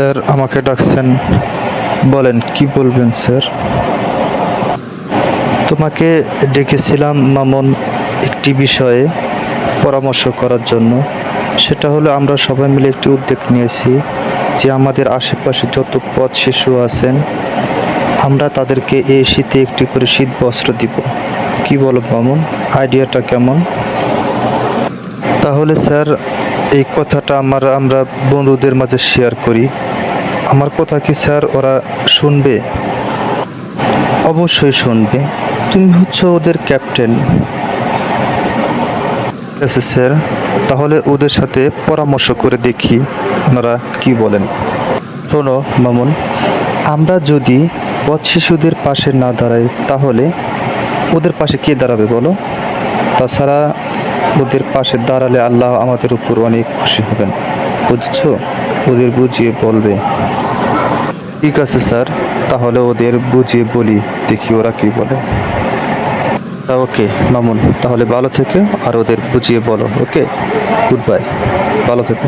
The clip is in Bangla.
স্যার, আমাকে ডাকছেন। বলেন, কি বলবেন, স্যার? তোমাকে ডেকেছিলাম মামন একটি বিষয়ে পরামর্শ করার জন্য। সেটা হলো, আমরা সবাই মিলে একটি উদ্যোগ নিয়েছি যে আমাদের আশেপাশে যত পথ শিশু আছেন, আমরা তাদেরকে এই শীতে একটি করে শীত বস্ত্র দিব। কি বলো, মামুন? আইডিয়াটা কেমন? তাহলে, স্যার, এই কথাটা আমার, আমরা বন্ধুদের মাঝে শেয়ার করি। আমার কথা কি স্যার ওরা শুনবে? অবশ্যই শুনবে। তুমি হচ্ছে ওদের ক্যাপ্টেন। আছে, স্যার। তাহলে ওদের সাথে পরামর্শ করে দেখি ওনারা কি বলেন। শোনো, মামুন, আমরা যদি পথ শিশুদের পাশে না দাঁড়াই, তাহলে ওদের পাশে কে দাঁড়াবে বলো? তাছাড়া ওদের পাশে দাঁড়ালে আল্লাহ আমাদের উপর অনেক খুশি হবেন। বুঝছ? ওদের বুঝিয়ে বলবে। ঠিক আছে, স্যার। তাহলে ওদের বুঝিয়ে বলি, দেখি ওরা কি বলে। ওকে, মামুন, তাহলে ভালো থেকে, আর ওদের বুঝিয়ে বলো, ওকে? গুড বাই ভালো থেকে।